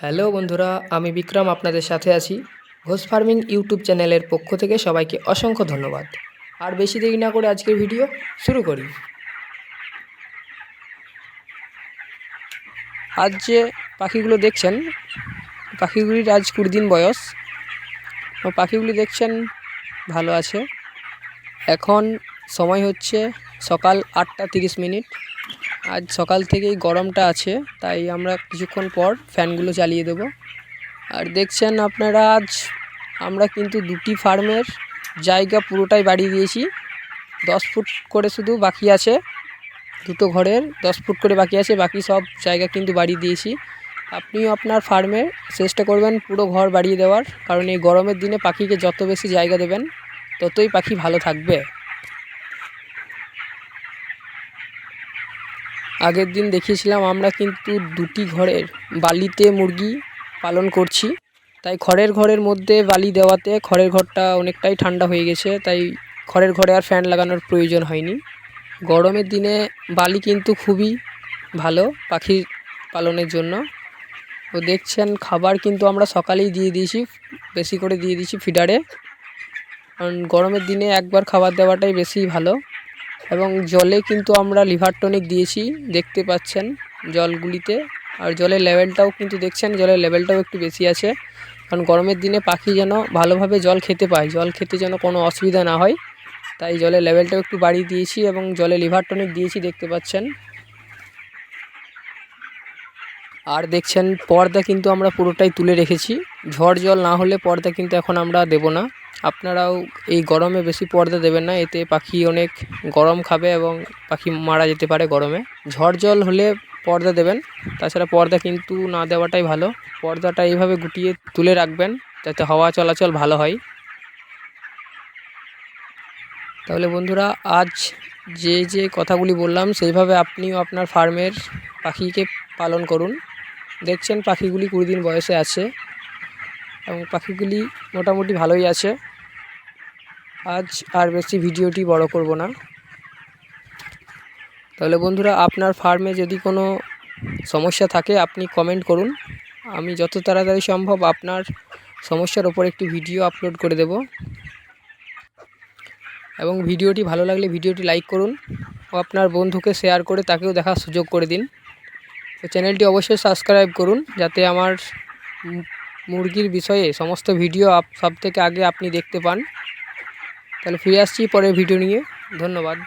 Hello বন্ধুরা, আমি বিক্রম আপনাদের সাথে আছি। ঘোষ ফার্মিং ইউটিউব চ্যানেলের পক্ষ থেকে সবাইকে অসংখ্য ধন্যবাদ। আর বেশি দেরি না করে আজকের ভিডিও শুরু করি। আজ যে পাখিগুলো দেখছেন, পাখিগুলির আজ কুড়ি দিন বয়স। ও পাখিগুলি দেখছেন, ভালো আছে। এখন সময় হচ্ছে সকাল আটটা তিরিশ মিনিট। আজ সকাল থেকেই গরমটা আছে, তাই আমরা কিছুক্ষণ পর ফ্যানগুলো চালিয়ে দেব। আর দেখছেন আপনারা, আজ আমরা কিন্তু দুটি ফার্মের জায়গা পুরোটাই বাড়িয়ে দিয়েছি। দশ ফুট করে শুধু বাকি আছে, দুটো ঘরের দশ ফুট করে বাকি আছে, বাকি সব জায়গা কিন্তু বাড়িয়ে দিয়েছি। আপনিও আপনার ফার্মে চেষ্টা করবেন পুরো ঘর বাড়িয়ে দেওয়ার, কারণ এই গরমের দিনে পাখিকে যত বেশি জায়গা দেবেন, ততই পাখি ভালো থাকবে। আগের দিন দেখিয়েছিলাম, আমরা কিন্তু দুটি ঘরের বালিতে মুরগি পালন করছি। তাই খড়ের ঘরের মধ্যে বালি দেওয়াতে খড়ের ঘরটা অনেকটাই ঠান্ডা হয়ে গেছে, তাই খড়ের ঘরে আর ফ্যান লাগানোর প্রয়োজন হয়নি। গরমের দিনে বালি কিন্তু খুবই ভালো পাখি পালনের জন্য। তো দেখছেন, খাবার কিন্তু আমরা সকালেই দিয়ে দিয়েছি, বেশি করে দিয়ে দিয়েছি ফিডারে কারণ গরমের দিনে একবার খাবার দেওয়াটাই বেশি ভালো। এবং জলে কিন্তু আমরা লিভার টনিক দিয়েছি, দেখতে পাচ্ছেন জলগুলিতে। আর জলের লেভেলটাও কিন্তু দেখছেন, জলের লেভেলটাও একটু বেশি আছে। কারণ গরমের দিনে পাখি যেন ভালোভাবে জল খেতে পায়, জল খেতে যেন কোনো অসুবিধা না হয়। তাই জলের লেভেলটাও একটু বাড়িয়ে দিয়েছি এবং জলে লিভার টনিক দিয়েছি, দেখতে পাচ্ছেন। আর দেখছেন, পর্দা কিন্তু আমরা পুরোটাই তুলে রেখেছি। ঝড় জল না হলে পর্দা কিন্তু এখন আমরা দেব না। আপনারাও এই গরমে বেশি পর্দা দেবেন না, এতে পাখি অনেক গরম খাবে এবং পাখি মারা যেতে পারে গরমে। ঝড় জল হলে পর্দা দেবেন, তাছাড়া পর্দা কিন্তু না দেওয়াটাই ভালো। পর্দাটা এইভাবে গুটিয়ে তুলে রাখবেন, যাতে হাওয়া চলাচল ভালো হয়। তাহলে বন্ধুরা, আজ যে যে কথাগুলি বললাম, সেইভাবে আপনিও আপনার ফার্মের পাখিকে পালন করুন। দেখছেন পাখিগুলি কুড়ি দিন বয়সে আছে এবং পাখিগুলি মোটামুটি ভালোই আছে। আজ আর বেশি ভিডিওটি বড় করব না। তাহলে বন্ধুরা, আপনার ফার্মে যদি কোনো সমস্যা থাকে, আপনি কমেন্ট করুন। আমি যত তাড়াতাড়ি সম্ভব আপনার সমস্যার ওপর একটি ভিডিও আপলোড করে দেব। এবং ভিডিওটি ভালো লাগলে ভিডিওটি লাইক করুন। ও আপনার বন্ধুকে শেয়ার করে তাকেও দেখার সুযোগ করে দিন। তো চ্যানেলটি অবশ্যই সাবস্ক্রাইব করুন, যাতে আমার মুরগির বিষয়ে সমস্ত ভিডিও সব থেকে আগে আপনি দেখতে পান। তাহলে ফিরে আসছি পরের ভিডিও নিয়ে। ধন্যবাদ।